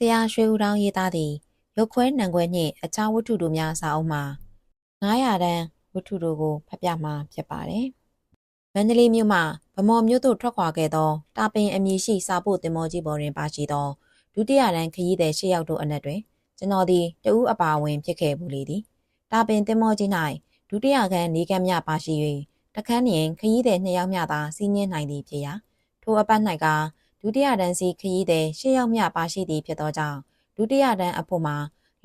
ဆရာရွှေဦးတောင်းရေးသားသည့်ရုပ်ခွဲနံခွဲနှင့်အခြားဝတ္ထုတို့များစာအုပ်မှာ900တန်းဝတ္ထုတို့ကိုဖတ်ပြမှာဖြစ်ပါတယ်။မန္တလေးမြို့မှဗမော်မြို့သို့ထွက်ခွာခဲ့သောတာပင်အမည်ရှိစာပို့တင်မောကြီးပေါ်တွင်ပါရှိသောဒုတိယတန်းခရီးသည်၈ယောက်တို့အနက်တွင်ကျွန်တော်သည်တဦးအပါအဝင်ဖြစ်ခဲ့ဘူးလေသည်။တာပင်တင်မောကြီး၌ဒုတိယခန်းနေကမ်းများပါရှိ၍တခန်းတွင်ခရီးသည်၂ယောက်မျှသာစီးနှင်းနိုင်သည်ဖြစ်ရာထိုအပတ်၌က ဒုတိယတန်းစီခရီးသည်၈ယောက်မျှပါရှိသည်ဖြစ်သောကြောင့်ဒုတိယတန်းအဖို့မှာ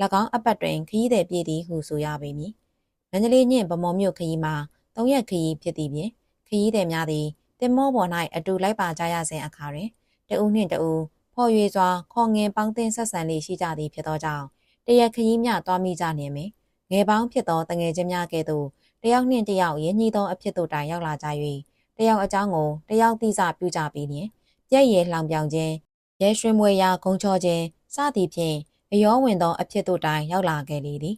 ၎င်းအပတ်တွင်ခရီးသည်ပြည်သည်ဟုဆိုရပေမည်။မန္တလေးနှင့်ဗမော်မြို့ခရီးမှာ၃ရက်ခရီးဖြစ်သည့်ပြင်ခရီးသည်များသည်တင်မောပေါ်၌အတူလိုက်ပါကြရစဉ်အခါတွင်တဦးနှင့်တဦးဖော်ရွေစွာခေါ်ငင်ပေါင်းတင်ဆက်ဆံလေးရှိကြသည်ဖြစ်သောကြောင့်တရက်ခရီးများသွားမိကြနေမည်ငယ်ပေါင်းဖြစ်သောတငယ်ချင်းများကဲ့သို့တယောက်နှင့်တယောက်ရင်းနှီးသောအဖြစ်တို့တိုင်ရောက်လာကြ၍တယောက်အကြောင်းကိုတယောက်သိစာပြုကြပြီးလျင် ပြည့်ရည်လှောင်ပြောင်ခြင်းရဲရွှေမွေရာဂုံချောခြင်းစသည်ဖြင့်အယောဝင်သောအဖြစ်တို့တိုင်ရောက်လာခဲ့လေသည်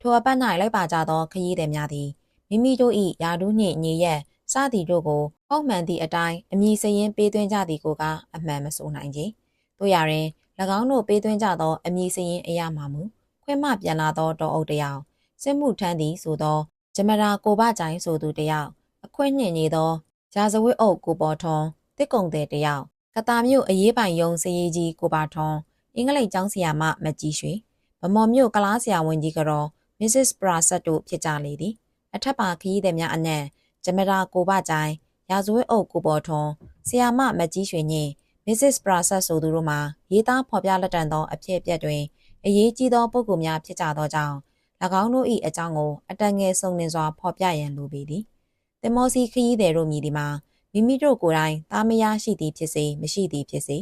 ထိုအပတ်၌လိုက်ပါကြသောခရီးသည်များသည်မိမိတို့၏ယာဒူးနှင့်ညီရက်စသည်တို့ကိုအောက်မှန်သည့်အတိုင်းအမည်စရင်ပေးသွင်းကြသည်ကိုကအမှန်မဆိုနိုင်ကြ။တို့ရရင်၎င်းတို့ပေးသွင်းကြသောအမည်စရင်အရာမှမူခွင့်မပြန်လာသောတော်အုပ်တယောက်စစ်မှုထမ်းသည်ဆိုသောဂျမရာကိုဘကြိုင်ဆိုသူတယောက်အခွင့်နှင့်နေသောဂျာဇဝစ်အုပ်ကိုပေါ်ထွန်တစ်ကုံတဲ့တယောက် ကတာမြို့အရေးပိုင်ယုံစရေးကြီးကိုပါထွန်အင်္ဂလိပ်ကျောင်းဆရာမမကြီးရွှေဗမော်မြို့ကလားဆရာဝန်ကြီးကတော့ Mrs. Prasad တို့ဖြစ်ကြလေသည်အထက်ပါခရီးသည်များအနက်ဂျမရာကိုဘကြိုင်ရာဇဝတ်အုပ်ကိုပေါ်ထွန်ဆရာမမကြီးရွှေနှင့် Mrs. Prasad ဆိုသူတို့မှာရေးသားဖော်ပြလက်တံသောအဖြစ်အပျက်တွင်အရေးကြီးသောပုဂ္ဂိုလ်များဖြစ်ကြသောကြောင့်၎င်းတို့၏အကြောင်းကိုအတန်ငယ်စုံလင်စွာဖော်ပြရန်လိုပေသည်။တင်မောစီခရီးသည်တို့မြည်ဒီမှာ မိမိတို့ကိုယ်တိုင်သားမယားရှိသည်ဖြစ်စေမရှိသည်ဖြစ်စေ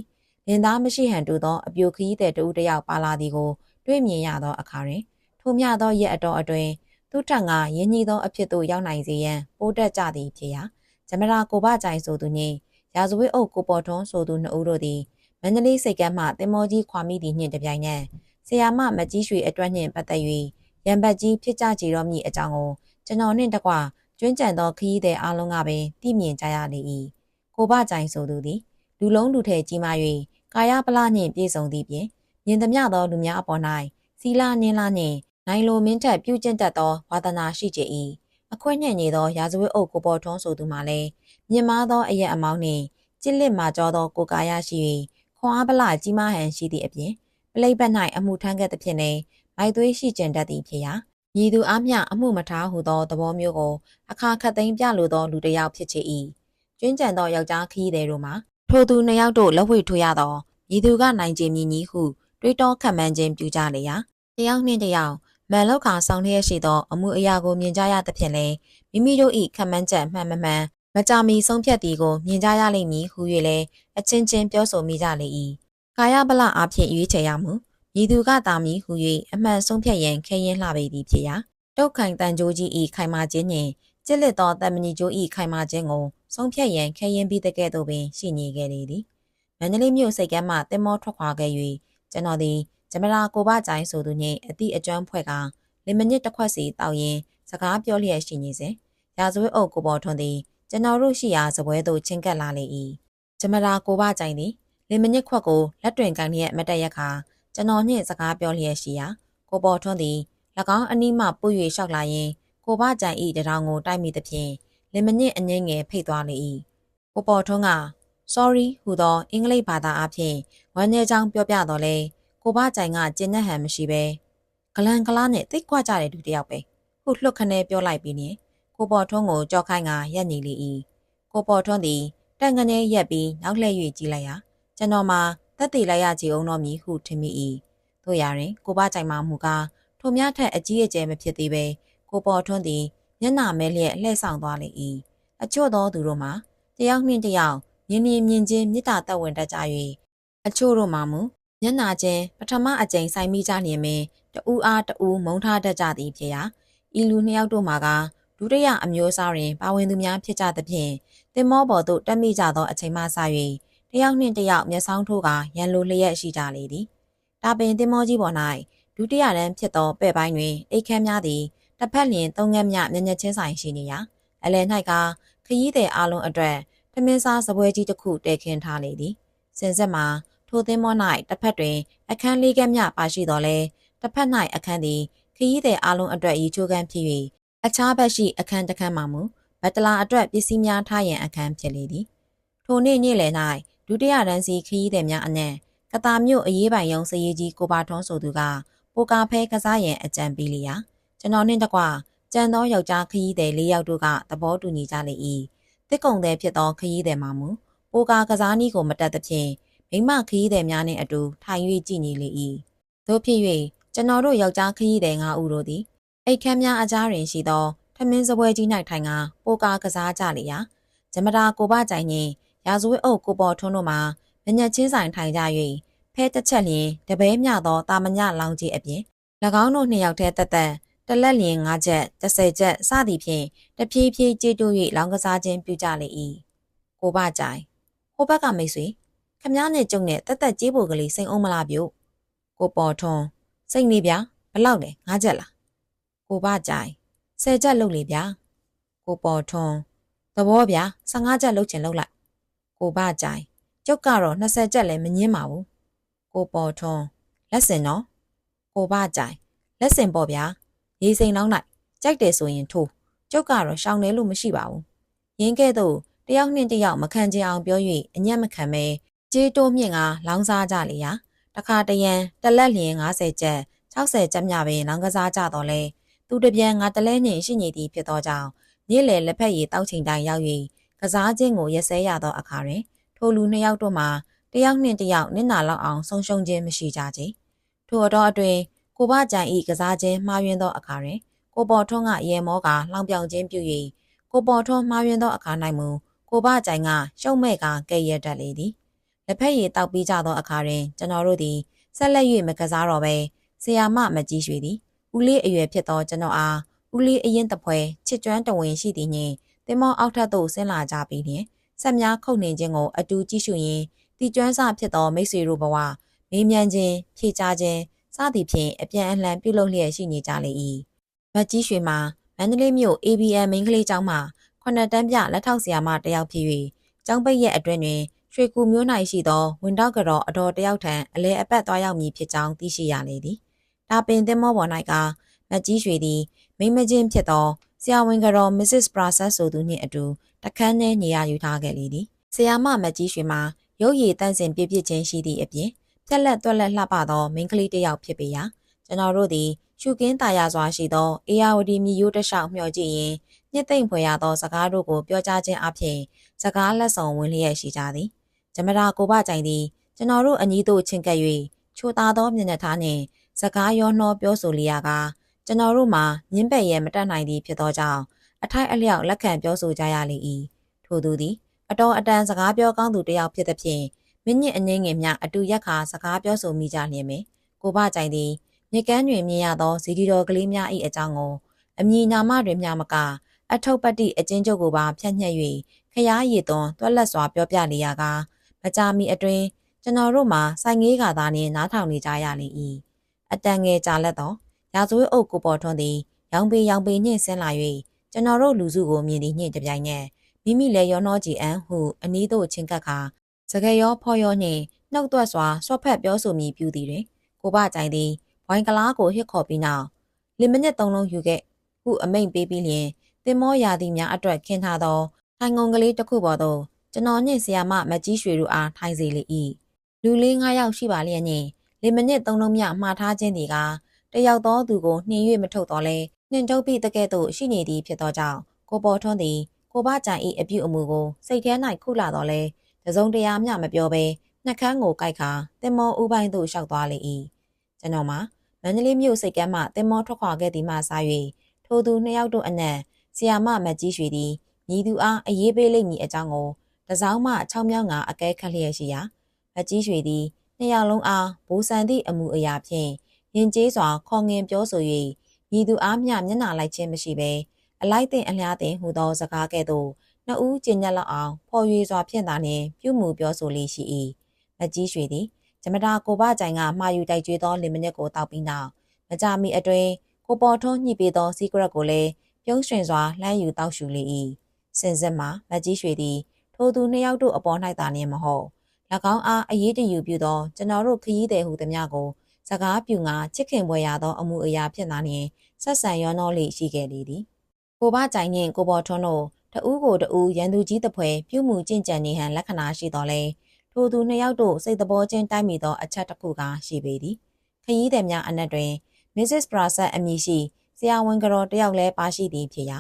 လင်သားမရှိဟန်တူသောအပြိုခရီးသည်တဦးတစ်ယောက်ပါလာသည်ကိုတွေ့မြင်ရသောအခါတွင်ထိုမြသောရက်အတော်အတွင်းသူထံကယဉ်ညီသောအဖြစ်သို့ရောက်နိုင်စေရန်ပိုးတက်ကြသည်ဖြစ်ရာဂျမရာကိုဘကြိုင်ဆိုသူနှင့်ရာဇဝတ်အုပ်ကိုပေါ်ထွန်းဆိုသူနှစ်ဦးတို့သည်မန္တလေးစိတ်ကမ်းမှတင်မောကြီးခွာမိသည့်နှင့်တပြိုင်နက်ဆရာမမကြီးရွှေအတွက်နှင့်ပတ်သက်၍ရံပတ်ကြီးဖြစ်ကြကြတော့မည်အကြောင်းကိုကျွန်တော်နှင့်တကွ ကျွမ်းကျန်သောခရီးသည်အားလုံးကပင်သိမြင်ကြရလေ၏ကိုဘကြိုင်ဆိုသူသည်လူလုံးလူထဲကြီးမား၍ကာယပလနှင့်ပြည့်စုံသည့်ပြင်မြင်သမျှသောလူများအပေါ်၌စီလာနင်းလာနှင့်နိုင်လိုမင်းထက်ပြုကျင့်တတ်သောဝါသနာရှိကြ၏အခွင့်ညံ့နေသောရာဇဝတ်အုပ်ကိုပေါ်ထွန်းဆိုသူမှလည်းမြင့်မားသောအရက်အမောင်းနှင့်ကျစ်လစ်မာကြောသောကိုကာယရှိ၍ခွန်အားပလကြီးမားဟန်ရှိသည့်အပြင်ပလိပ်ဘက်၌အမှုထမ်းခဲ့သဖြင့်လည်းမိုက်သွေးရှိကျင်တတ်သည်ဖြစ်ရာ မြည်သူအားမျှအမှုမထားဟုသောသဘောမျိုးကိုအခါခတ်သိမ်းပြလိုသောလူတစ်ယောက်ဖြစ်ချေ၏ကျွင်းကြံသောယောက်ျားခီးသည်တို့မှာထိုသူနှစ်ယောက်တို့လက်ဝှေ့ထိုးရသောမြည်သူကနိုင်ခြင်းမြည်ကြီးဟုတွေးတောခံမှန်းခြင်းပြုကြလေရာတယောက်နှင့်တယောက်မန်လောက်ခါဆောင်လျက်ရှိသောအမှုအရာကိုမြင်ကြရသဖြင့်လည်းမိမိတို့၏ခံမှန်းချက်မှန်မမှန်မကြမီဆုံးဖြတ်သည်ကိုမြင်ကြရလိမ့်မည်ဟု၍လည်းအချင်းချင်းပြောဆိုမိကြလေ၏ကာယပလအားဖြင့်ရွေးချယ်ရမူ မည်သူကတာမည်ဟု၍အမှန်ဆုံးဖြတ်ရန်ခဲရင်လှပေသည်ဖြစ်ရာတုတ်ခိုင်တန်ကြိုးကြီး၏ခိုင်မာခြင်းနှင့်ကျစ်လက်သောတမဏီကြိုး၏ခိုင်မာခြင်းကိုဆုံးဖြတ်ရန်ခဲရင်ပြီးတဲ့ကဲ့သို့ပင်ရှိနေခဲ့လေသည်မန္တလေးမြို့စိတ်ကမ်းမှတင်မောထွက်ခွာခဲ့၍ကျွန်တော်သည်ဂျမရာကိုဘကြိုင်ဆိုသူနှင့်အသည့်အကျွမ်းဖွဲ့ကလင်မနစ်တစ်ခွက်စီတောက်ရင်စကားပြောလျက်ရှိနေစဉ်ရာဇဝတ်အုပ်ကိုပေါ်ထွန်းသည်ကျွန်တော်တို့ရှိရာစပွဲသို့ချင်းကပ်လာလေ၏ဂျမရာကိုဘကြိုင်သည်လင်မနစ်ခွက်ကိုလက်တွင်ကန်လျက်မတက်ရက်ခါ ကျွန်တော်နှင့်စကားပြောလျက်ရှိရာကိုပေါ်ထွန်းသည်၎င်းအနီးမှပုတ်၍လျှောက်လာရင်ကိုဘကြိုင်ဤတရောင်ကိုတိုက်မိသဖြင့်လင်မနစ်အငင်းငယ်ဖိတ်သွားလေ၏ကိုပေါ်ထွန်းက sorry ဟူသောအင်္ဂလိပ်ဘာသာအဖြစ်ဝမ်းနည်းကြောင်းပြောပြတော်လဲကိုဘကြိုင်ကကျင်းတဲ့ဟန်မရှိပဲဂလန်ကလားနဲ့တိတ်ခွကြတဲ့လူတယောက်ပဲခုလှုပ်ခနဲပြောလိုက်ပြီးနေကိုပေါ်ထွန်းကိုကြောက်ခိုင်းကရက်နေလေ၏ကိုပေါ်ထွန်းသည်တန်ကနေရက်ပြီးနောက်လှည့်၍ကြည့်လိုက်ရာကျွန်တော်မှ တက်တည်လိုက်ရကြည်အောင်တော်မည်ဟုထင်မိ၏တို့ရရင်ကိုဘကြိုင်မှမူကားထိုများထက်အကြီးအကျယ်မဖြစ်သေးပဲကိုပေါ်ထွန်းသည်မျက်နှာမဲလျက်လှည့်ဆောင်သွားလေ၏အချို့သောသူတို့မှာတယောက်နှင့်တယောက်မြင်မြင်မြင်ချင်းမေတ္တာသက်ဝင်တတ်ကြ၍အချို့တို့မှာမူမျက်နာချင်းပထမအကြိမ်ဆိုင်မိကြလျင်ပင်တူအားတူမုံထားတတ်ကြသည်ဖြစ်ရာဤလူနှစ်ယောက်တို့မှာကဒုတိယအမျိုးအစားတွင်ပါဝင်သူများဖြစ်ကြသဖြင့်တင်မောပေါ်သို့တက်မိကြသောအချိန်မှစ၍ တယောက်နှင့်တယောက်မျက်စောင်းထိုးကရန်လိုလျက်ရှိကြလေသည်။ဒါပင်တင်မောကြီးပေါ်၌ဒုတိယတန်းဖြစ်သောပဲ့ပိုင်းတွင်အိတ်ခမ်းများသည်တစ်ဖက်လျင်သုံးငက်မြမျက်နှာချင်းဆိုင်ရှိနေရာအလယ်၌ကခရီးသည်အလုံးအတွက်ထမင်းစားစပွဲကြီးတစ်ခုတည်ခင်းထားလေသည်။စင်ဆက်မှာထိုသင်းမော၌တစ်ဖက်တွင် အခန်းလေးကမ်းမြပါရှိတော်လဲတစ်ဖက်၌အခန်းသည်ခရီးသည်အလုံးအတွက်ရီချိုးကန်းဖြစ်၍အခြားဘက်ရှိအခန်းတစ်ခန်းမှမူဘတ်တလာအတွက်ပစ္စည်းများထားရန်အခန်းဖြစ်လေသည်ထိုနေ့နေ့လယ်၌ ဒုတိယတန်းစီခရီးသည်များအနက်ကတာမြို့အရေးပိုင်ရုံစရေးကြီးကိုပါထွန်းဆိုသူကပိုကာဖဲကစားရန်အကြံပေးလျာကျွန်တော်နှင့်တကွကြံသောယောက်ျားခရီးသည်၄ယောက်တို့ကသဘောတူညီကြလေ၏တစ်ကုံသည်ဖြစ်သောခရီးသည်မှမူပိုကာကစားနည်းကိုမတက်သဖြင့်မိမခရီးသည်များနှင့်အတူထိုင်၍ကြည်ညီလေ၏သို့ဖြစ်၍ကျွန်တော်တို့ယောက်ျားခရီးသည်၅ဦးတို့သည်အိတ်ခမ်းများအကြားတွင်ရှိသောထမင်းစပွဲကြီး၌ထိုင်ကပိုကာကစားကြလေရာဂျမတာကိုပကြိုင်နှင့် ရာဇဝတ်အုပ်ကိုပေါ်ထွန်းတို့မှာမညက်ချင်းဆိုင်ထိုင်ကြ၍ဖဲတစ်ချက်လျင်တပဲမြသောတာမညလောင်ကြီးအပြင်၎င်းတို့နှစ်ယောက်တည်းတက်တက်တလက်လျင်၅ချက်30ချက်စသည်ဖြင့်တဖြည်းဖြည်းကြေးတိုး၍လောင်ကစားခြင်းပြုကြလေ၏ကိုပကြိုင်ဟိုဘက်ကမိတ်ဆွေခမားနဲ့ကျုံနဲ့တက်တက်ကြေးဖို့ကလေးစိန်အောင်မလားပြုတ်ကိုပေါ်ထွန်းစိတ်နေဗျာဘလောက်လဲ၅ချက်လားကိုပကြိုင်၁၀ချက်လုပ်လေဗျာကိုပေါ်ထွန်းသဘောဗျာ15ချက်လုပ်ချင်လုပ်လိုက် ကိုပကြိုင်ကျုပ်ကတော့20ချက်လည်းမငင်းပါဘူးကိုပေါ်ထွန်းလက်စင်နော်ကိုပကြိုင်လက်စင်ပေါ့ဗျာရေစိန်လောင်းလိုက်ကြိုက်တယ်ဆိုရင်ထိုးကျုပ်ကတော့ရှောင်တယ်လို့မရှိပါဘူးရင်းကဲ့သို့တယောက်နှင့်တယောက်မခံချင်အောင်ပြော၍အညံ့မခံမဲကြေးတိုးမြင့်ကလောင်းစားကြလေရာတခါတရံတလက်လျင်90ကျပ်60ကျပ်မြပင်လောင်းကစားကြတော့လဲသူတပြန်ငါတလဲနှင့်ရှိနေသည်ဖြစ်သောကြောင့်နေ့လယ်လက်ဖက်ရည်တောက်ချိန်တိုင်းရောက်၍ ကစားခြင်းကိုရက်စဲရသောအခါတွင်ထိုလူနှစ်ယောက်တို့မှာတယောက်နှင့်တယောက်နစ်နာလောက်အောင်ဆုံးရှုံးခြင်းမရှိကြကြ။ထို့တော့အတွင်ကိုဘကြံဤကစားခြင်းမှားယွင်းသောအခါတွင်ကိုပေါ်ထွန်းကရေမောကလောင်ပြောင်ခြင်းပြု၍ကိုပေါ်ထွန်းမှားယွင်းသောအခါ၌မူကိုဘကြံကရှုံ့မဲ့ကကဲ့ရဲ့တတ်လေသည်လက်ဖက်ရည်တောက်ပြီးကြသောအခါတွင်ကျွန်တော်တို့သည်ဆက်လက်၍မကစားတော့ဘဲဆရာမမကြီးရွှေသည်ဦးလေးအရွယ်ဖြစ်သောကျွန်တော်အားဦးလေးအရင်တပွဲချစ်ကျွမ်းတဝင်ရှိသည်နှင့် တင်မောအောက်ထပ်သို့ဆင်းလာကြပြီးနှင့်ဆက်များခုန်နေခြင်းကိုအတူကြည့်ရှုရင်းတီကျွမ်းစဖြစ်သောမိတ်ဆွေတို့ဘဝမေးမြန်းခြင်းဖြေကြားခြင်းစသည်ဖြင့်အပြန်အလှန်ပြုလုပ်လျက်ရှိနေကြလေ၏မတ်ကြီးရွှေမှာမန္တလေးမြို့ ABN မင်းကလေးကျောင်းမှာခုနှစ်တန်းပြလက်ထောက်ဆရာမတယောက်ဖြစ်၍ကျောင်းပိတ်ရဲ့အတွင်တွင်ရွှေကူမျိုး၌ရှိသောဝင်တော့ကြော်အတော်တယောက်ထံအလဲအပတ်သွားရောက်မည်ဖြစ်ကြောင်းသိရှိရလေသည်။ဒါပင်သင်္ဘောပေါ်၌ကမတ်ကြီးရွှေသည်မိမချင်းဖြစ်သော ဆရာဝန်ကြော် Mrs. Process ဆိုသူနှင့်အတူတခန်းထဲနေရာယူထားခဲ့လေသည်။ဆရာမမတ်ကြီးရွှေမှာရုပ်ရည်တန့်စင်ပြည့်ပြည့်ချင်းရှိသည့်အပြင်ပြက်လက်တွက်လက်လှပသောမိန်းကလေးတစ်ယောက်ဖြစ်ပေရာကျွန်တော်တို့သည်ရှုကင်းတာယာစွာရှိသောအေယာဝတီမြရိုးတလျှောက်မျှော်ကြည့်ရင်ညစ်သိမ့်ဖွယ်ရသောစကားတို့ကိုပြောကြားခြင်းအပြင်စကားလက်ဆောင်ဝင်လျက်ရှိကြသည်ဂျမရာကိုဘကြိုင်သည်ကျွန်တော်တို့အညီတို့ချင်းကပ်၍ချိုသားသောမျက်နှာထားနှင့်စကားရောနှောပြောဆိုလျာက ကျွန်တော်တို့မှာညင်းပက်ရဲမတက်နိုင်သည်ဖြစ်သောကြောင့်အထိုက်အလျောက်လက်ခံပြောဆိုကြရလေ၏ထို့သူသည်အတော်အတန်စကားပြောကောင်းသူတစ်ယောက်ဖြစ်သဖြင့်မိနစ်အနည်းငယ်မျှအတူရက်ခါစကားပြောဆိုမိကြလျင်ပဲကိုဘကြိုင်သည်မြကန်းတွင်မြင်ရသောဇီဒီတော်ကလေးများ၏အကြောင်းကိုအမည်နာမတွင်မျှမကအထုပ်ပတ္တိအချင်းချုပ်ကိုပါဖြန့်ညက်၍ခရားရည်သွန်တွက်လက်စွာပြောပြလေရာကမကြာမီအတွင်းကျွန်တော်တို့မှာစိုင်ငေးကသာနှင့်နားထောင်နေကြရလေ၏အတန်ငယ်ကြာလက်သော ရာဇဝတ်အုပ်ကိုပေါ်ထွန်းသည်ရောင်ပေရောင်ပေနှင့်ဆင်းလာ၍ကျွန်တော်တို့လူစုကိုမြင်သည်နှင့်တပြိုင်နက်မိမိလည်းရောနှောကြည်အံဟုအနီးသို့ချင်းကပ်ခါစကယ်ရောဖော်ရောနှင့်နှုတ်သွက်စွာဆွတ်ဖက်ပြောဆိုမိပြုသည်တွင်ကိုဘကြိုင်သည်ဝိုင်ကလားကိုဟစ်ခေါ်ပြီးနောက်လင်မနစ်သုံးလုံးယူခဲ့ဟုအမိန်ပေးပြီးလျင်တင်မောရာသီများအတွက်ခင်းထားသောထိုင်ငုံကလေးတစ်ခုပေါ်သို့ကျွန်တော်နှင့်ဆရာမမကြီးရွှေတို့အားထိုင်စေလေ၏လူလေး၅ယောက်ရှိပါလျက်နှင့်လင်မနစ်သုံးလုံးမြမှားထားခြင်းဒီက တယောက်သောသူကိုနှင်၍မထုတ်တော့လဲနှင်ထုတ်ပြီးတကဲ့သို့ရှိနေသည်ဖြစ်သောကြောင့်ကိုပေါ်ထွန်းသည်ကိုဘကြိုင်၏အပြုအမူကိုစိတ်ထဲ၌ခုလာတော့လဲတစုံတရာမျှမပြောဘဲနှက်ခမ်းကိုကြိုက်ခါတင်မောဥပိုင်းသို့ရှောက်သွားလေ၏ကျွန်တော်မှာမန္တလေးမြို့စိတ်ကမ်းမှတင်မောထွက်ခွာခဲ့သည်မှစ၍ထိုသူနှစ်ယောက်တို့အနက်ဆီယာမမတ်ကြီးရွှေသည်ညီသူအားအရေးပေးလိမ့်မည်အကြောင်းကိုတစောင်းမှ6မြောက်ငါအကဲခတ်လျက်ရှိရာမတ်ကြီးရွှေသည်နှစ်ယောက်လုံးအားဘူဆန်သည့်အမှုအရာဖြင့် ရင်ကျေးစွာခေါငင်ပြောဆို၍ညီသူအားမျှမျက်နှာလိုက်ခြင်းမရှိဘဲအလိုက်တဲ့အလျားတင်ဟူသောစကားကဲ့သို့နှစ်ဦးကျင်ညက်လောက်အောင်ဖော်ရွေစွာဖြင့်သာနှင့်ပြုမှုပြောဆိုလေးရှိ၏မကြီးရွှေသည်ဂျမတာကိုဘကြိုင်ကမှာယူတိုက်ကျွေးသောလင်မနစ်ကိုတောက်ပြီးနောက်မကြမီအတွင်ကိုပေါ်ထွန်းညှိပေးသောစီကရက်ကိုလည်းပြုံးရွှင်စွာလှမ်းယူတောက်ရှူလေ၏စင်စစ်မှာမကြီးရွှေသည်ထိုသူနှစ်ယောက်တို့အပေါ်၌သာနှင့်မဟုတ်၎င်းအားအရေးတယူပြုသောကျွန်တော်တို့ခရီးသည်ဟုသည်များကို စကားပြူငါချစ်ခင်ပွဲရသောအမှုအရာဖြစ်လာနှင့်ဆက်ဆံရောနှောလေးရှိခဲ့လေသည်ကိုဘကြိုင်နှင့်ကိုပေါ်ထွန်းတို့တဦးကိုတဦးရန်သူကြီးတပွဲပြုမှုကျင့်ကြံနေဟန်လက္ခဏာရှိတော်လဲထိုသူနှစ်ယောက်တို့စိတ်တဘောချင်းတိုက်မိသောအချက်တစ်ခုကရှိပေသည်ခရီးသည်များအနက်တွင် Mrs. Prasad အမည်ရှိဆရာဝန်ကတော်တယောက်လည်းပါရှိသည်ဖြစ်ရာ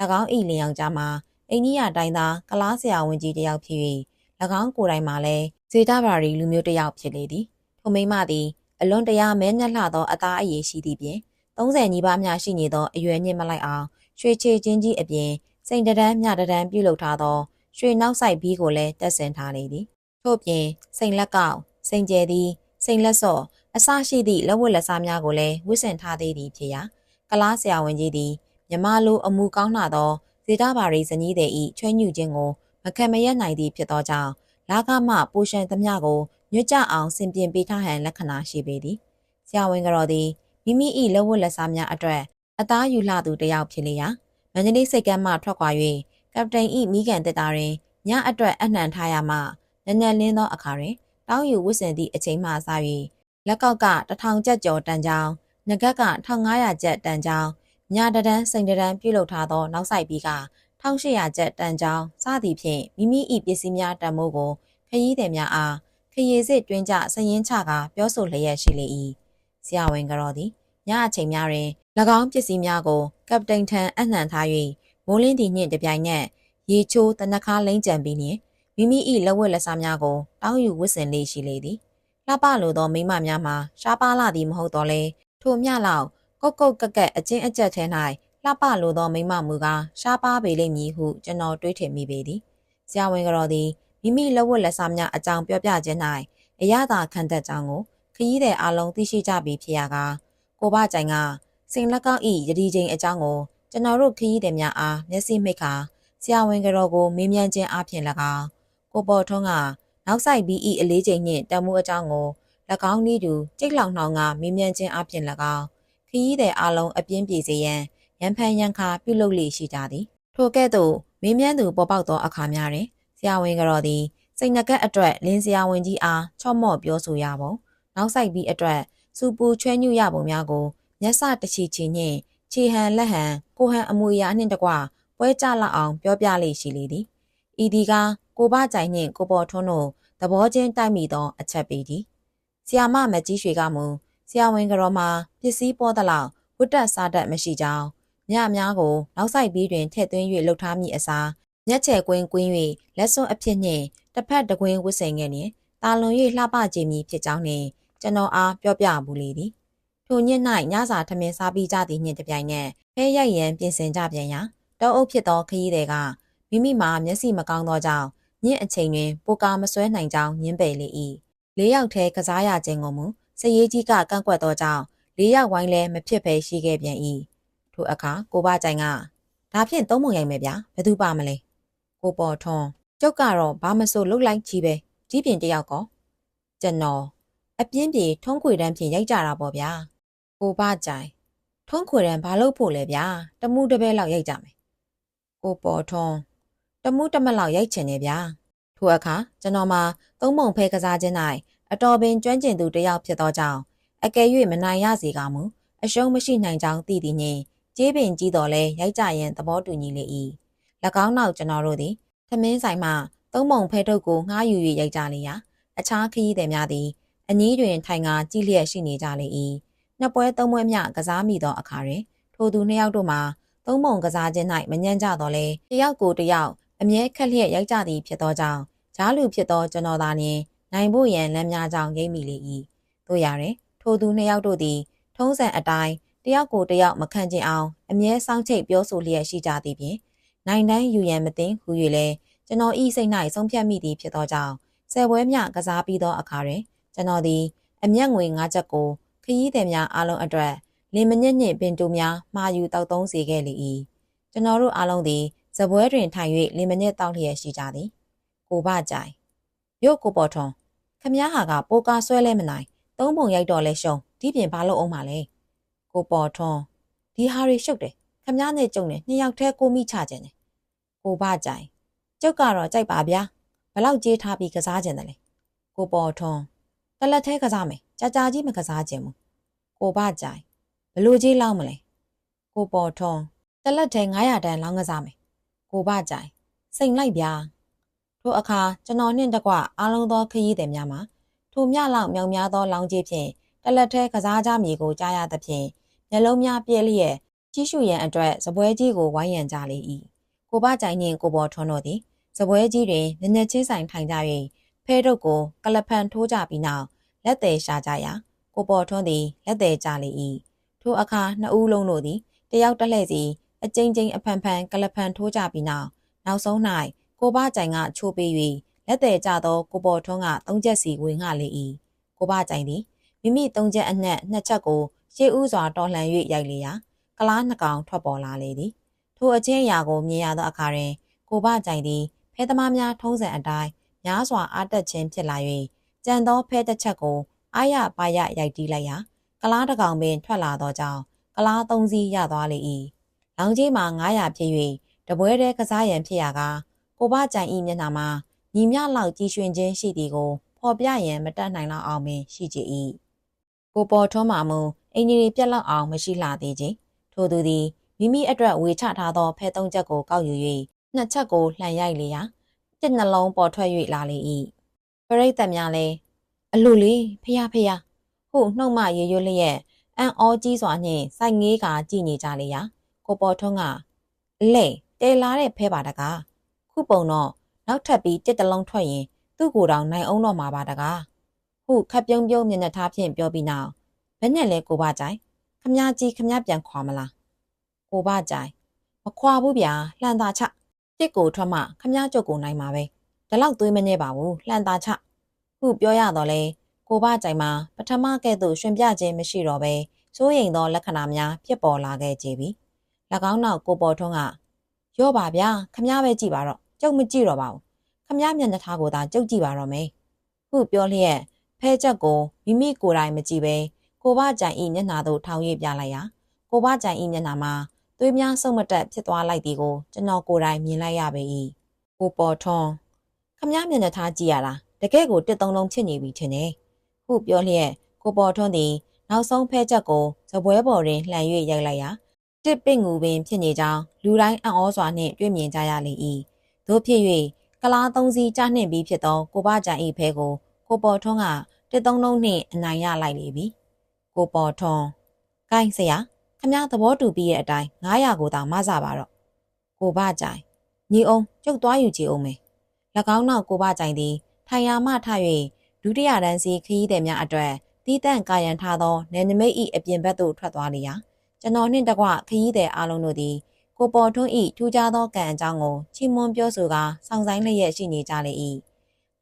၎င်း၏လင်ယောက်ကြားမှာအိန္ဒိယတိုင်းသားကလားဆရာဝန်ကြီးတယောက်ဖြစ်၍၎င်းကိုယ်တိုင်မှာလည်းဇေတဘာရီလူမျိုးတယောက်ဖြစ်လေသည်ထိုမိမသည် အလွန်တရာမဲညက်လှသောအသားအရည်ရှိသည့်ပြင်30ညီပါးများရှိနေသောအရွယ်ညစ်မလိုက်အောင်ရွှေချေချင်းကြီးအပြင်စိန်တရန်းမြတရန်းပြုလုပ်ထားသောရွှေနောက်ဆိုင်ဘီးကိုလည်းတက်ဆင်ထားလေသည်ထို့ပြင်စိန်လက်ကောက်စိန်ကျဲသည်စိန်လက်စော့အစရှိသည့်လက်ဝတ်လက်စားများကိုလည်းဝစ်ဆင်ထားသေးသည်ဖြစ်ရာကလားဆရာဝန်ကြီးသည်မြမလိုအမှုကောင်းလာသောဇေတဘာရီဇနီးတဲ့ဤချွဲညူခြင်းကိုမခံမရနိုင်သည့်ဖြစ်သောကြောင့်လာကမှပိုရှန်သမျှကို ညွတ်ကြအောင်ဆင်ပြင်ပေးထားဟန်လက္ခဏာရှိပေသည်ဆရာဝန်ကတော်သည်မိမိ၏လက်ဝတ်လက်စားများအတွက်အသားယူလှသူတစ်ယောက်ဖြစ်လေရာမန္တလေးစိတ်ကမ်းမှထွက်ခွာ၍ကပတိန်၏မိကန်တက်တာတွင်ညအတွက်အနှံထားရမှနက်နက်လင်းသောအခါတွင်တောင်းယူဝစ်စင်သည့်အချိန်မှစ၍လက်ကောက်က1000ကျပ်ကျော်တန်ကြောင်းငကက်က1500ကျပ်တန်ကြောင်းညတဒန်းစိန်တဒန်းပြုလုပ်ထားသောနောက်ဆိုင်ပြီးက1800ကျပ်တန်ကြောင်းစသည်ဖြင့်မိမိ၏ပစ္စည်းများတန်မိုးကိုခရီးသည်များအား ခရီးစစ်တွင်းကြစရင်ချကာပြောဆိုလျက်ရှိလေ၏ဆရာဝန်ကတော်သည်ညအချိန်များတွင်၎င်းပစ္စည်းများကိုကပတိန်ထံအနှံထား၍မိုးလင်းသည်နှင့်တပြိုင်နက်ရေချိုးတနခါလိမ့်ကြံပြီးနှင့်မိမိ၏လက်ဝတ်လက်စားများကိုတောင်းယူဝစ်စင်လေးရှိလေသည်လှပလိုသောမိမများမှာရှားပါလာသည်မဟုတ်တော့လေထိုမျှလောက်ကုတ်ကုတ်ကက်ကက်အချင်းအကျက်ထဲ၌လှပလိုသောမိမမူကားရှားပါပေလိမ့်မည်ဟုကျွန်တော်တွေးထင်မိပေသည်ဆရာဝန်ကတော်သည် မိမိလက်ဝတ်လက်စားများအကြောင်းပြောပြခြင်း၌အရသာခံတတ်ကြောင်းကိုခရီးသည်အလုံးသိရှိကြပြီဖြစ်ရာကကိုဘကြိုင်ကစိန်လက်ကောက်ဤယတိချင်းအကြောင်းကိုကျွန်တော်တို့ခရီးသည်များအားမျက်စိမိတ်ခါဆရာဝန်ကတော်ကိုမေးမြန်းခြင်းအပြင်၎င်းကိုပေါ်ထွန်းကနောက်ဆိုင်ပြီးဤအလေးချိန်နှင့်တမှုအကြောင်းကို၎င်းနည်းတူကြိတ်လောင်နှောင်ကမေးမြန်းခြင်းအပြင်၎င်းခရီးသည်အလုံးအပြင်းပြေစေရန်ရန်ဖန်ရန်ခါပြုလုပ်လေရှိကြသည်ထိုကဲ့သို့မေးမြန်းသူပေါ်ပေါက်သောအခါများတွင် ဆရာဝန်ကတော်သည်စိတ်နှကက်အတွက်လင်းဆရာဝန်ကြီးအားချော့မော့ပြောဆိုရပုံနောက်ဆိုင်ပြီးအတွက်စူပူချွဲညွရပုံများကိုမျက်စတချီချီနှင့်ခြေဟန်လက်ဟန်ကိုဟန်အမူအရာနှင့်တကွပွဲကြလောက်အောင်ပြောပြလေရှိလေသည်ဤဒီကကိုဘကြိုင်နှင့်ကိုပေါ်ထွန်းတို့သဘောချင်းတိုက်မိသောအချက်ပေသည်ဆီယာမမကြီးရွှေကမူဆီယာဝင်ကတော်မှာပစ္စည်းပေါ်သလောက်ဝတ်တက်စားတတ်မရှိကြောင်းမြအများကို နောက်ဆိုင်ပြီးတွင်ထည့်သွင်း၍လှုပ်ထားမိအစား မျက်ချဲကွင်းကွင်း၍လက်စွပ်အဖြစ်နှင့်တစ်ဖက်တကွင်းဝစ်စင်ခဲ့နှင့်တာလွန်၍လှပခြင်းမည်ဖြစ်ကြောင်းနှင့်ကျွန်တော်အားပြောပြဘူးလေသည်ထိုည၌ညစာထမင်းစားပြီးကြသည်နှင့်တပြိုင်နက်ဖဲရိုက်ရန်ပြင်ဆင်ကြပြန်ရာတောအုပ်ဖြစ်သောခရီးတွေကမိမိမှာမျက်စိမကောင်းသောကြောင့်ညင့်အချိန်တွင်ပိုကာမဆွဲနိုင်ကြောင်းညင်းပယ်လေ၏လေးယောက်ထဲကစားရခြင်းကိုမူစရေးကြီးကကန့်ကွက်သောကြောင့်လေးယောက်ဝိုင်းလည်းမဖြစ်ဘဲရှိခဲ့ပြန်၏ထိုအခါကိုဘကြိုင်ကဒါဖြင့်သုံးမုံရိုက်မယ်ဗျာဘယ်သူပါမလဲ ကိုပေါ်ထွန်းကျုပ်ကတော့ဘာမဆိုလုတ်လိုက်ကြီးပဲကြီးပြင်တယောက်ကောကျွန်တော်အပြင်းပြေထုံးခွေတန်းဖြင့်ရိုက်ကြတာပေါ့ဗျာကိုဘကြိုင်ထုံးခွေတန်းဘာလို့ဖို့လဲဗျာတမှုတပဲလောက်ရိုက်ကြမယ်ကိုပေါ်ထွန်းတမှုတမက်လောက်ရိုက်ချင်နေဗျာထိုအခါကျွန်တော်မှာသုံးပုံဖဲကစားခြင်း၌အတော်ပင်ကျွမ်းကျင်သူတစ်ယောက်ဖြစ်သောကြောင့်အကယ်၍မနိုင်ရစေကမူအရှုံးမရှိနိုင်ကြောင်းသိသည်နှင့်ကြေးပင်ကြီးတော်လဲရိုက်ကြရန်သဘောတူညီလေ၏၎ င်းနောက်ကျွန်တော်တို့သည်သမင်းဆိုင်မှသုံးပုံဖဲထုတ်ကိုငှားယူ၍ရိုက်ကြလေရာအခြားခရီးသည်များသည်အနီးတွင်ထိုင်ကာကြည့်လျက်ရှိနေကြလေ၏နှစ်ပွဲသုံးပွဲမျှကစားမိသောအခါတွင်ထိုသူနှစ်ယောက်တို့မှာသုံးပုံကစားခြင်း၌မညံ့ကြတော့လဲတယောက်ကိုတယောက်အမြဲခက်လျက်ရိုက်ကြသည်ဖြစ်သောကြောင့်ဂျားလူဖြစ်သောကျွန်တော်သာလျှင်နိုင်ဖို့ရန်လမ်းများကြောင့်ရိပ်မိလေ၏တို့ရရင်ထိုသူနှစ်ယောက်တို့သည် ထုံးစံအတိုင်းတယောက်ကိုတယောက်မခံကျင်အောင်အမြဲစောင့်ချိတ်ပြောဆိုလျက်ရှိကြသည်ဖြင့် နိုင်တိုင်းယူရန်မသိဟူ၍လဲကျွန်တော်ဤစိတ်၌ဆုံးဖြတ်မိသည်ဖြစ်သောကြောင့်ဆယ်ပွဲမြကစားပြီးသောအခါတွင်ကျွန်တော်သည်အမျက်ငွေ၅ချက်ကိုခရီးသည်များအားလုံးအတွက်လင်မညစ်ညစ်ပင်တူများမှာယူတောက်သုံးစေခဲ့လေ၏ကျွန်တော်တို့အားလုံးသည်ဇပွဲတွင်ထိုင်၍လင်မညစ်တောက်လျက်ရှိကြသည်ကိုဘကြိုင်ရုတ်ကိုပေါ်ထွန်ခမည်းဟာကပိုကာဆွဲလဲမနိုင်သုံးပုံရိုက်တော့လဲရှုံဒီပြင်ဘာလို့အောင်ပါလဲကိုပေါ်ထွန်ဒီဟာတွေရှုပ်တယ် ခမည်းနဲ့ကြုံတယ်နှစ်ယောက်တည်းကိုမိချခြင်းတယ်ကိုဘကြိုင်ကျုပ်ကတော့ကြိုက်ပါဗျာဘလောက်ကြေးထားပြီးကစားခြင်းတယ်လဲကိုပေါ်ထွန်းတလက်သေးကစားမယ်ကြာကြာကြီးမကစားခြင်းဘူးကိုဘကြိုင်ဘလို့ကြီးလောက်မလဲကိုပေါ်ထွန်းတလက်သေး900တန်လောင်းကစားမယ်ကိုဘကြိုင်စိန်လိုက်ဗျာထိုအခါကျွန်တော်နှင့်တကွအားလုံးသောခရီးသည်များမှာထိုမြလောက်မြောင်များသောလောင်းကြီးဖြင့်တလက်သေးကစားကြမည်ကိုကြားရသဖြင့်မျက်လုံးများပြည့်လျက် ကြီးရှုရန်အတွက်စပွဲကြီးကိုဝိုင်းရန်ကြလေ၏ကိုဘကြိုင်နှင့်ကိုပေါ်ထွန်းတို့သည်စပွဲကြီးတွင်နည်းနည်းချင်းဆိုင်ထိုင်ကြ၍ဖဲတို့ကိုကလဖန်ထိုးကြပြီးနောက်လက်သေးရှာကြရာကိုပေါ်ထွန်းသည်လက်သေးကြလေ၏ထိုအခါနှစ်ဦးလုံးတို့သည်တယောက်တစ်လှည့်စီအကျဉ်းချင်းအဖန်ဖန်ကလဖန်ထိုးကြပြီးနောက်နောက်ဆုံး၌ကိုဘကြိုင်ကချိုးပေး၍လက်သေးကြသောကိုပေါ်ထွန်းကသုံးချက်စီဝင်ငှလေ၏ကိုဘကြိုင်သည်မိမိသုံးချက်အနက်နှစ်ချက်ကိုရှေးဥစွာတော်လှန်၍ရိုက်လေရာ ကလားနှကောင်ထွက်ပေါ်လာလေသည်ထိုအချင်းအရာကိုမြင်ရသောအခါတွင်ကိုဘကြိုင်သည်ဖဲသမားများထုံးစံအတိုင်းများစွာအားတက်ခြင်းဖြစ်လာ၍ကြံသောဖဲတစ်ချက်ကိုအာရပါရရိုက်တီးလိုက်ရာကလားတစ်ကောင်ပင်ထွက်လာသောကြောင့်ကလားသုံးစီးရသွားလေ၏လောင်ကြီးမှာ900ဖြစ်၍တပွဲတည်းကစားရန်ဖြစ်ရာကကိုဘကြိုင်ဤမျက်နှာမှာညီမြလောက်ကြီးရွှင်ခြင်းရှိသည်ကိုဖော်ပြရန်မတတ်နိုင်လောက်အောင်ပင်ရှိကြ၏ကိုပေါ်ထွန်းမှမူအင်ဂျီတွေပြက်လောက်အောင်မရှိလှသေးခြင်း ထို့သူသည်မိမိအတွက်ဝေချထားသောဖဲသုံးချက်ကိုကောက်ယူ၍နှစ်ချက်ကိုလှန်ရိုက်လေရာတစ်နှလုံးပေါ်ထွက်၍လာလေ၏ပရိသတ်များလည်းအလိုလေးဖះဖះဟုနှုတ်မရေရွလျက်အန်အောကြီးစွာနှင့်စိုက်ငေးကကြည်နေကြလေရာကိုပေါ်ထွန်းကအလဲတဲလာတဲ့ဖဲပါတကားခုပုံတော့နောက်ထပ်ပြီးတစ်တလုံးထွက်ရင်သူ့ကိုယ်တောင်နိုင်အောင်တော့မှာပါတကားဟုခပ်ပြုံးပြုံးမျက်နှာထားဖြင့်ပြောပြီးနောက်ဘယ်နဲ့လဲကိုဘကြိုင် ခမကြီးခမပြန်ခွာမလားကိုဘကြိုင်မခွာဘူးဗျာလှန်သာချတစ်ကိုထွက်မှခမကြုတ်ကိုနိုင်မှာပဲဒါလောက်သွေးမနေပါဘူးလှန်သာချဟုပြောရတော့လေကိုဘကြိုင်မှာပထမကဲ့သို့ရှင်ပြခြင်းမရှိတော့ပဲစိုးရိမ်သောလက္ခဏာများဖြစ်ပေါ်လာခဲ့ကြပြီ၎င်းနောက်ကိုပေါ်ထွန်းကရော့ပါဗျာခမပဲကြည့်ပါတော့ကြုတ်မကြည့်တော့ပါဘူးခမမျက်နှာထားကိုသာကြုတ်ကြည့်ပါတော့မယ်ဟုပြောလျက်ဖဲချက်ကိုမိမိကိုယ်တိုင်မကြည့်ပဲ ကိုဘကြိုင်ဤမျက်နှာသို့ထောင်၍ပြလိုက်ရာကိုဘကြိုင်ဤမျက်နှာမှာသွေးများဆုံးမတက်ဖြစ်သွားလိုက်သည်ကိုကျွန်တော်ကိုယ်တိုင်မြင်လိုက်ရပေ၏ကိုပေါ်ထွန်းခမမျက်နှာထားကြည့်ရတာတကယ်ကိုတစ်သုံးလုံးဖြစ်နေပြီထင်တယ်ဟုပြောလျက်ကိုပေါ်ထွန်းသည်နောက်ဆုံးဖဲချက်ကိုဇပွဲပေါ်တွင်လှန်၍ရိုက်လိုက်ရာတစ်ပင့်ငူပင်ဖြစ်နေကြောင်းလူတိုင်းအံ့ဩစွာနှင့်တွေ့မြင်ကြရလေ၏သို့ဖြစ်၍ကလားသုံးစီးကြနှင့်ပြီးဖြစ်သောကိုဘကြိုင်၏ဖဲကိုကိုပေါ်ထွန်းကတစ်သုံးလုံးနှင့်အနိုင်ရလိုက်လေပြီ ကိုပေါ်ထွန်းကိုင်းဆရာခမသဘောတူပြီးရဲ့အတိုင်း900ကိုသာမဆပါတော့ကိုဘကြိုင်ညီအောင်ကျုပ်သွားယူကြည့်အောင်မယ်၎င်းနောက်ကိုဘကြိုင်သည်ထိုင်ရာမှထ၍ဒုတိယတန်းစီခရီးသည်များအတွက်တီးတန့်ကာယံထားသောနယ်နိမိတ်၏အပြင်ဘက်သို့ထွက်သွားလျာကျွန်တော်နှင့်တကွခရီးသည်အားလုံးတို့သည်ကိုပေါ်ထွန်း၏ထူးခြားသောကံအကြောင်းကိုချီးမွမ်းပြောဆိုကာစောင့်ဆိုင်လျက်ရှိနေကြလေ၏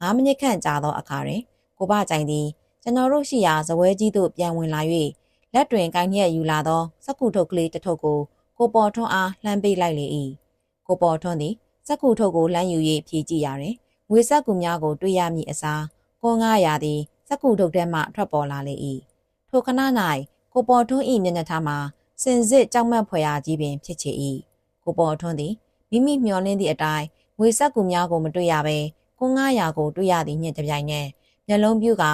9မိနစ်ခန့်ကြာသောအခါတွင်ကိုဘကြိုင်သည် ကျွန်တော်တို့ရှိရာဇပွဲကြီးသို့ပြန်ဝင်လာ၍လက်တွင်ကိုင်းရက်ယူလာသောစက္ကူထုတ်ကလေးတစ်ထုပ်ကိုကိုပေါ်ထွန်းအားလှမ်းပေးလိုက်လေ၏ကိုပေါ်ထွန်းသည်စက္ကူထုတ်ကိုလှမ်းယူ၍ဖြေကြည့်ရာတွင်ငွေစက္ကူများကိုတွေ့ရမည့်အစားကို900သည်စက္ကူထုတ်ထဲမှထွက်ပေါ်လာလေ၏ထိုခဏ၌ကိုပေါ်ထွန်း၏မျက်နှာထားမှာစင်စစ်ကြောက်မက်ဖွယ်ရာကြီးပင်ဖြစ်ချေ၏ကိုပေါ်ထွန်းသည်မိမိမျှော်လင့်သည့်အတိုင်းငွေစက္ကူများကိုမတွေ့ရဘဲကို900ကိုတွေ့ရသည်နှင့်တပြိုင်နက်မျက်လုံးပြူက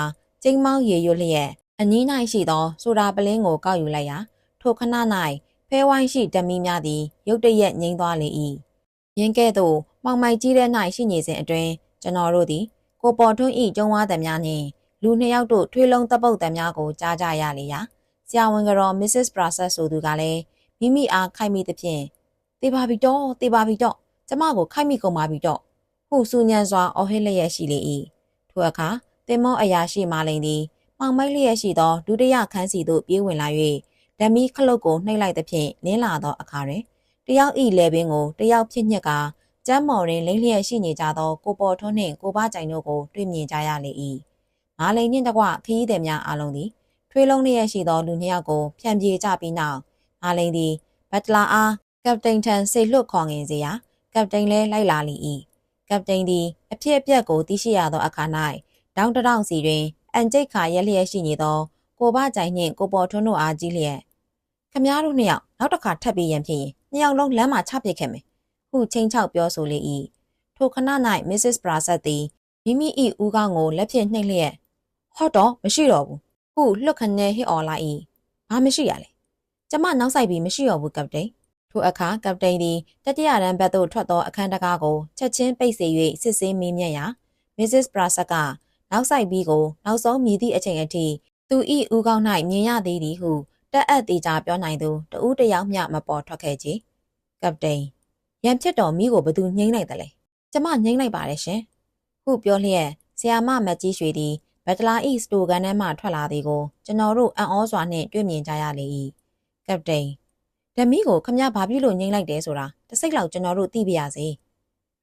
ကျိန်းမောင်းရေရွတ်လျက်အနီး၌ရှိသောဆိုဒါပလင်းကိုကောက်ယူလိုက်ရာထိုခဏ၌ဖဲဝိုင်းရှိဓမီများသည်ရုတ်တရက်ငိမ့်သွားလေ၏ရင်းကဲ့သို့မှောင်မိုက်ကြီးတဲ့၌ရှိနေစဉ်အတွင်းကျွန်တော်တို့သည်ကိုပေါ်ထွန်း၏ကျုံဝါသည်များနှင့်လူနှစ်ယောက်တို့ထွေးလုံးတပ်ပုတ်သည်များကိုကြားကြရလေရာဆရာဝန်ကတော့ Mrs. Process ဆိုသူကလည်းမိမိအားခိုက်မိသဖြင့်တေပါပြီတော့တေပါပြီတော့ကျမကိုခိုက်မိကုန်ပါပြီတော့ဟုစူညံစွာအော်ဟစ်လျက်ရှိလေ၏ထိုအခါ တင်မောအရာရှိမာလိန်သည်မှောင်မိုက်လျက်ရှိသောဒုတိယခန်းစီသို့ပြေးဝင်လာ၍ဓမီခလုတ်ကိုနှိပ်လိုက်သဖြင့်နင်းလာသောအခါတွင်တယောက်ဤလေပင်ကိုတယောက်ဖြစ်ညက်ကကျမ်းမော်တွင်လိမ့်လျက်ရှိနေကြသောကိုပေါ်ထွန်းနှင့်ကိုဘကြိုင်တို့ကိုတွေ့မြင်ကြရလေ၏မာလိန်နှင့်တကွခရီးသည်များအားလုံးသည်ထွေးလုံးလျက်ရှိသောလူနှစ်ယောက်ကိုဖြန့်ပြေးကြပြီးနောက်မာလိန်သည်ဘတ်တလာအားကပတိန်ထံဆေလွတ်ခေါ်ငင်စေရာကပတိန်လည်းလိုက်လာလေ၏ကပတိန်သည်အဖြစ်အပျက်ကိုသိရှိရသောအခါ၌ တောင်းတတောင်စီတွင်အန်ကျိတ်ခါရက်လျက်ရှိနေသောကိုဘကြိုင်နှင့်ကိုပေါ်ထွန်းတို့အားကြီးလျက်ခမားတို့နှစ်ယောက်နောက်တစ်ခါထပ်ပြီးရန်ဖြစ်ရင်နှစ်ယောက်လုံးလမ်းမှာချပစ်ခဲ့မယ်ဟုချင်းချောက်ပြောဆိုလေ၏ထိုခဏ၌ Mrs. Prasad သည်မိမိ၏ဦးခေါင်းကိုလက်ဖြင့်နှိပ်လျက်ဟော့တော့မရှိတော့ဘူးခုလှုပ်ခနဲဟစ်အော်လိုက်၏ဘာမရှိရလဲကျမနောက်ဆိုင်ပြီးမရှိတော့ဘူးကပတိန်ထိုအခါကပတိန်သည်တတိယရန်ဘက်သို့ထွက်သောအခန်းတကားကိုချက်ချင်းပိတ်စေ၍စစ်ဆေးမေးမြန်းရာ Mrs. Prasad က နောက်ဆိုင်ပြီးကိုနောက်ဆုံးမြည်သည့်အချိန်အထိသူ၏ဦးခေါင်း၌မြင်ရသေးသည်ဟုတက်အပ်သေးကြပြောနိုင်သူတဦးတစ်ယောက်မျှမပေါ်ထွက်ခဲ့ကြကပတိန်ရန်ဖြစ်တော်မိကိုဘသူငိမ့်လိုက်တယ်လဲကျမငိမ့်လိုက်ပါတယ်ရှင်ဟုပြောလျက်ဆီယာမမတ်ကြီးရွှေသည်ဘက်တလာဤစတိုကန်ထဲမှထွက်လာသည်ကိုကျွန်တော်တို့အံ့ဩစွာနှင့်တွေ့မြင်ကြရလေ၏ကပတိန်ဓမီကိုခမရဘာဖြစ်လို့ငိမ့်လိုက်တယ်ဆိုတာတစ်စိတ်လောက်ကျွန်တော်တို့သိပြရစေ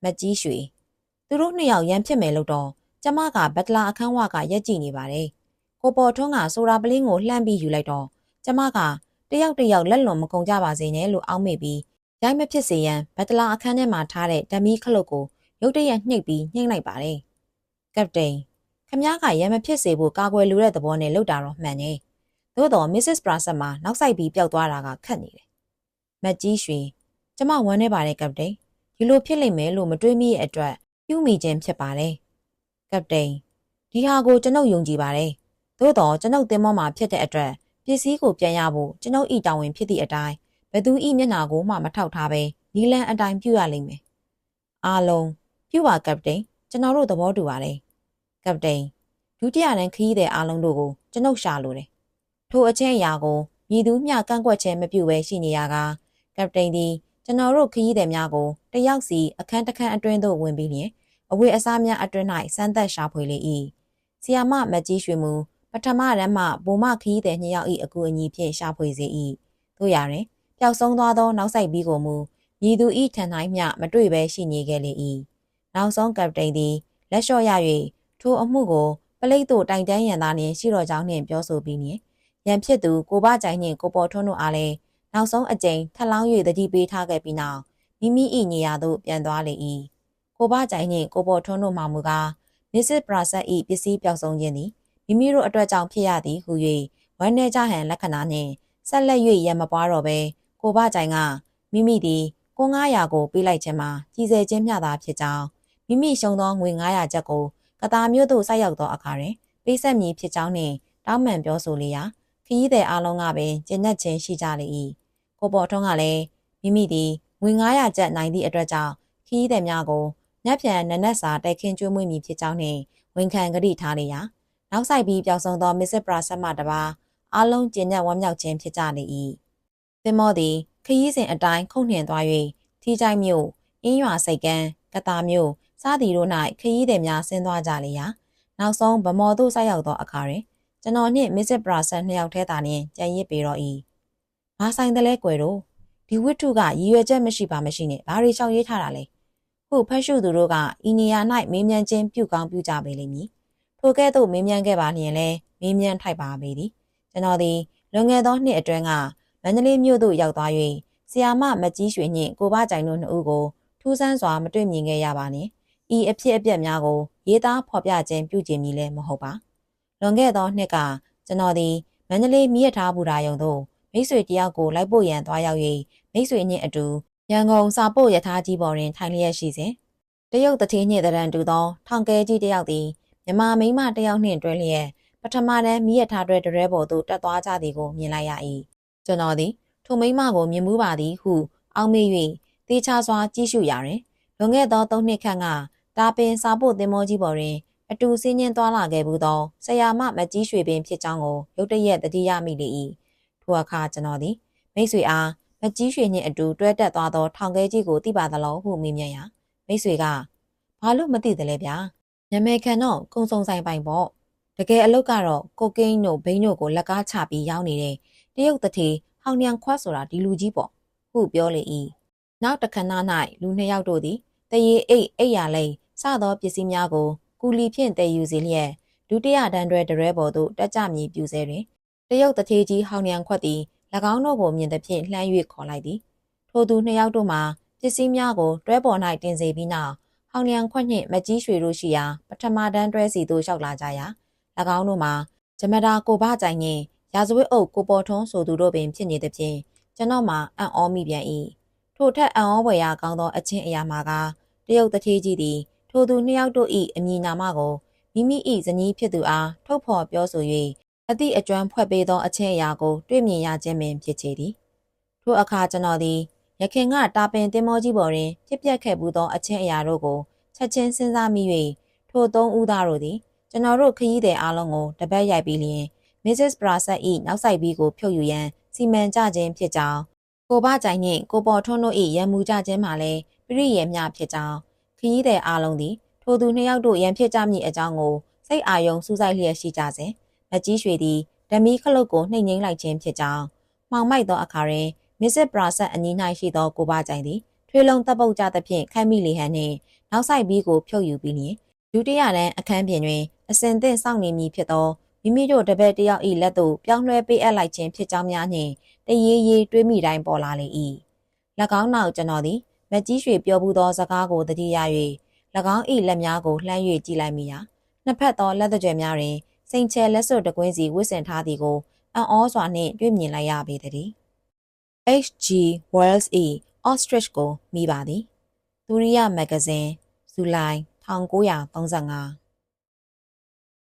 မတ်ကြီးရွှေသူတို့နှစ်ယောက်ရန်ဖြစ်မယ်လို့တော့ ကျမကဘက်တလာအခန်းဝကရက်ကြည့်နေပါတယ်ကိုပေါ်ထွန်းကဆိုတာပလင်းကိုလှမ်းပြီးယူလိုက်တော့ကျမကတယောက်တယောက်လက်လွန်မကုန်ကြပါစေနဲ့လို့အောက်မေ့ပြီးရိုက်မဖြစ်စေရန်ဘက်တလာအခန်းထဲမှာထားတဲ့ဓမီခလုတ်ကိုရုတ်တရက်နှိပ်ပြီးနှိမ့်လိုက်ပါတယ်ကပတိန်ခမည်းကရံမဖြစ်စေဖို့ကာကွယ်လိုတဲ့သဘောနဲ့လုပ်တာတော့မှန်နေသို့တော့ Mrs. Prasad မှာနောက်ဆိုင်ပြီးပျောက်သွားတာကခက်နေတယ်မတ်ကြီးရွှေကျမဝမ်းနေပါတယ်ကပတိန်ဒီလိုဖြစ်လိမ့်မယ်လို့မတွေးမိရဲ့အတွက်ပြုမိခြင်းဖြစ်ပါတယ် ကပတိန်ဒီဟာကိုကျွန်ုပ်ယုံကြည်ပါတယ်သို့တော့ကျွန်ုပ်တင်မောမှာဖြစ်တဲ့အတွက်ပစ္စည်းကိုပြန်ရဖို့ကျွန်ုပ်ဤတာဝန်ဖြစ်သည့်အတိုင်းဘသူဤမျက်နာကိုမှမထောက်ထားပဲနီလန်အတိုင်းပြုရလိမ့်မယ်အားလုံးပြုပါကပတိန်ကျွန်တော်တို့သဘောတူပါတယ်ကပတိန်ဒုတိယတန်းခရီးသည်အားလုံးတို့ကိုကျွန်ုပ်ရှာလိုတယ်ထိုအချင်းအရာကိုမြည်သူမျှကန့်ကွက်ခြင်းမပြုဘဲရှိနေရကကပတိန်သည်ကျွန်တော်တို့ခရီးသည်များကိုတယောက်စီအခန်းတစ်ခန်းအတွင်းသို့ဝင်ပြီးလျင် အဝေးအစားများအတွင်း၌စမ်းသပ်ရှာဖွေလေ၏ဆီယာမမကြီးရွှေမူပထမရမ်းမှဘုံမခီးတဲ့နှစ်ယောက်၏အကူအညီဖြင့်ရှာဖွေစေ၏တို့ရရင်ပျောက်ဆုံးသွားသောနောက်ဆိုင်ပြီးကိုမူမြည်သူ၏ထန်တိုင်းမျှမတွေ့ဘဲရှိနေခဲ့လေ၏နောက်ဆုံးကပတိန်သည်လက်လျှော့ရ၍ထိုအမှုကိုပလိတ်တို့တိုင်တန်းရန်သားနှင့်ရှိတော်ကြောင်းနှင့်ပြောဆိုပြီးနှင့်ရန်ဖြစ်သူကိုဘကြိုင်နှင့်ကိုပေါ်ထွန်းတို့အားလည်းနောက်ဆုံးအကြိမ်ထပ်လောင်း၍တတိပေးထားခဲ့ပြီးနောက်မိမိ၏နေရာသို့ပြန်သွားလေ၏ ကိုဘကြိုင်နှင့်ကိုပေါ်ထွန်းတို့မှမူကားမစ္စစ်ပရာဆတ်၏ပစ္စည်းပျောက်ဆုံးခြင်းသည်မိမိတို့အတွက်ကြောင့်ဖြစ်ရသည်ဟု၍ဝမ်းနေကြဟန်လက္ခဏာနှင့်ဆက်လက်၍ရမပွားတော့ပဲကိုဘကြိုင်ကမိမိသည်ကို900ကိုပေးလိုက်ခြင်းမှာကြီးစဲခြင်းမျှသာဖြစ်ကြောင်းမိမိရှုံသောငွေ900ကျပ်ကိုကတာမြို့သို့ဆိုက်ရောက်သောအခါတွင်ပေးဆက်မည်ဖြစ်ကြောင်းနှင့်တောင်းပန်ပြောဆိုလျာခရီးသည်အလုံးကပင်ကျဉ်တ်ချင်းရှိကြလေ၏ကိုပေါ်ထွန်းကလည်းမိမိသည်ငွေ900ကျပ်နိုင်သည့်အတွက်ကြောင့်ခရီးသည်များကို ညက်ပြန်နနက်စာတိုက်ခင်းကျွေးမွေးမည်ဖြစ်ကြောင်းနှင့်ဝန်ခံကြိထားလေရာနောက်ဆိုင်ပြီးပျောက်ဆုံးသောမစ္စစ်ပရာဆက်မှတပါအားလုံးကျဉ်ညက်ဝမ်းမြောက်ခြင်းဖြစ်ကြလေ၏သင်္ဘောသည်ခရီးစဉ်အတိုင်းခုန်နှင်သွား၍ထီချိုင်မြို့အင်းရွာစိတ်ကန်းကတာမြို့စသည်တို့၌ခရီးသည်များဆင်းသွားကြလေရာနောက်ဆုံးဗမော်သို့ဆိုက်ရောက်သောအခါတွင်ကျွန်တော်နှင့်မစ္စစ်ပရာဆက်နှစ်ယောက်ထဲသာလျှင်ကြံရစ်ပေတော့၏။ဘာဆိုင်တယ်လဲကွယ်တို့ဒီဝိထုကရည်ရွယ်ချက်မရှိပါမရှိနဲ့ဘာတွေလျှောက်ရေးထားတာလဲ။ ခုဖတ်ရှုသူတို့ကဤနေရာ၌မေးမြန်းခြင်းပြုကောင်းပြုကြပေလိမ့်မည်။ထိုကဲ့သို့မေးမြန်းခဲ့ပါလျင်လဲမေးမြန်းထိုက်ပါပေသည်။ကျွန်တော်သည်လွန်ခဲ့သောနှစ်အတွင်းကမန္တလေးမြို့သို့ရောက်သွား၍ဆီယာမမကြီးရွှေနှင့်ကိုဘကြိုင်တို့နှစ်ဦးကိုထူးဆန်းစွာမတွေ့မြင်ခဲ့ရပါနှင့်။ဤအဖြစ်အပျက်များကိုရေးသားဖော်ပြခြင်းပြုကျင်မည်လည်းမဟုတ်ပါ။လွန်ခဲ့သောနှစ်ကကျွန်တော်သည်မန္တလေးမြစ်ထားဘူတာယုံသို့မိတ်ဆွေတယောက်ကိုလိုက်ပို့ရန်သွားရောက်၍မိတ်ဆွေနှင့်အတူ ရန်ကုန်စာပို့ရထားကြီးပေါ်တွင်ထိုင်လျက်ရှိစဉ်တရုတ်တထေးနှင့်တရန်တူသောထောင်ကဲကြီးတယောက်သည်မြမမိန်းမတယောက်နှင့်တွဲလျက်ပထမတန်းမိရထားတွဲတရဲပေါ်သို့တက်သွားကြသည်ကိုမြင်လိုက်ရ၏ကျွန်တော်သည်ထိုမိန်းမကိုမြင်မှုပါသည်ဟု အောက်မေ့၍တေချာစွာကြည့်ရှုရာတွင်လွန်ခဲ့သော၃နှစ်ခန့်ကတာပင်စာပို့သင်္ဘောကြီးပေါ်တွင်အတူဆင်းញင်းသွားလာခဲ့ဘူးသောဆရာမမကြီးရွှေပင်ဖြစ်ကြောင်းကိုရုတ်တရက်တတိယမိလေ၏ထိုအခါကျွန်တော်သည်မိတ်ဆွေအား မကြီးရွှေနှင့်အတူတွဲတက်သွားသောထောင်ခဲကြီးကိုသိပါသလားဟုမေးမြန်းရာမိတ်ဆွေကဘာလို့မသိသလဲဗျာညမေခံတော့ကုံစုံဆိုင်ပိုင်ပေါ့တကယ်အလုပ်ကတော့ကိုကိန်းတို့ဘိန်းတို့ကိုလက်ကားချပြီးရောင်းနေတဲ့တရုတ်တထေဟောင်နျံခွတ်ဆိုတာဒီလူကြီးပေါ့ဟုပြောလေ၏နောက်တခဏ၌လူနှစ်ယောက်တို့သည်တရေအိတ်အိတ်ရလိမ့်စသောပစ္စည်းများကိုကူလီဖြင့်တည်ယူစေလျက်ဒုတိယတန်းတွဲတရဲပေါ်သို့တက်ကြမည်ပြုစေတွင်တရုတ်တထေးကြီးဟောင်နျံခွက်သည်၎ င်းတို့ကိုမြင်သဖြင့်လှမ်း၍ခေါ်လိုက်သည်ထိုသူနှစ်ယောက်တို့မှာပစ္စည်းများကိုတွဲပေါ်၌တင်စေပြီးနောက်ဟောင်နျံခွက်နှင့်မကြီးရွှေတို့ရှိရာပထမတန်းတွဲစီသို့လျှောက်လာကြရာ၎င်းတို့မှာဂျမတာကိုဘကြိုင်နှင့်ရာဇဝတ်အုပ်ကိုပေါ်ထွန်းဆိုသူတို့ပင်ဖြစ်နေသဖြင့်ကျွန်တော်မှာအံ့ဩမိပြန်၏ထိုထက်အံ့ဩဖွယ်ရာကောင်းသောအချင်းအရာမှာကတရုတ်တထေးကြီးသည်ထိုသူနှစ်ယောက်တို့၏အမည်နာမကိုမိမိ၏ဇနီးဖြစ်သူအားထုတ်ဖော်ပြောဆို၍ အသည့်အကျွမ်းဖွဲ့ပေးသောအချင်းအရာကိုတွေ့မြင်ရခြင်းပင်ဖြစ်ချေသည်ထိုအခါကျွန်တော်သည်ရခင်ကတာပင်တင်မောကြီးပေါ်တွင်ဖြစ်ပျက်ခဲ့မှုသောအချင်းအရာတို့ကိုချက်ချင်းစဉ်းစားမိ၍ထိုသုံးဦးသားတို့သည်ကျွန်တော်တို့ခရီးသည်အားလုံးကိုတပတ်ရိုက်ပြီးလျင် Mrs. Brasset ၏နောက်ဆိုင်ဘီကိုဖြုတ်ယူရန်စီမံကြခြင်းဖြစ်ကြောင်းကိုဘကြိုင်နှင့်ကိုပေါ်ထွန်းတို့၏ရန်မူကြခြင်းမှာလည်းပြည့်ရည်မျှဖြစ်ကြောင်းခရီးသည်အားလုံးသည်ထိုသူနှစ်ယောက်တို့ရန်ဖြစ်ကြမည့်အကြောင်းကိုစိတ်အာရုံစူးစိုက်လျက်ရှိကြစဉ် မကြီးရွှေသည်ဓမီခလုတ်ကိုနှိမ်ငိမ့်လိုက်ခြင်းဖြစ်ကြောင်းမှောင်မိုက်သောအခါတွင် Mrs. Brasset အနီး၌ရှိသောကိုဘကြိုင်သည်ထွေးလုံးတပ်ပုတ်ကြသဖြင့်ခိုင်မိလေဟန်နှင့်နောက်ဆိုင်ဘီကိုဖြုတ်ယူပြီးလျင်ဒုတိယတန်းအခန်းပြင်တွင်အစဉ်သင့်စောင့်နေမည်ဖြစ်သောမိမိတို့တပည့်တယောက်၏လက်သို့ပြောင်းလဲပေးအပ်လိုက်ခြင်းဖြစ်ကြောင်းများနှင့်တရေရေတွေးမိတိုင်းပေါ်လာလေ၏၎င်းနောက်ကျွန်တော်သည်မကြီးရွှေပြောဘူးသောစကားကိုတတိယ၍၎င်း၏လက်များကိုလှမ်း၍ကြည့်လိုက်မိရာနှစ်ဖက်သောလက်သကြွယ်များတွင် စိန်ချဲလက်စွပ်တကွင်းစီဝစ်ဆင်ထားသည်ကိုအံ့ဩစွာနှင့်တွေ့မြင်လိုက်ရပေသည် H.G. Wells ၏ Ostrich ကိုမိပါသည်။သူရိယမဂ္ဂဇင်းဇူလိုင်1935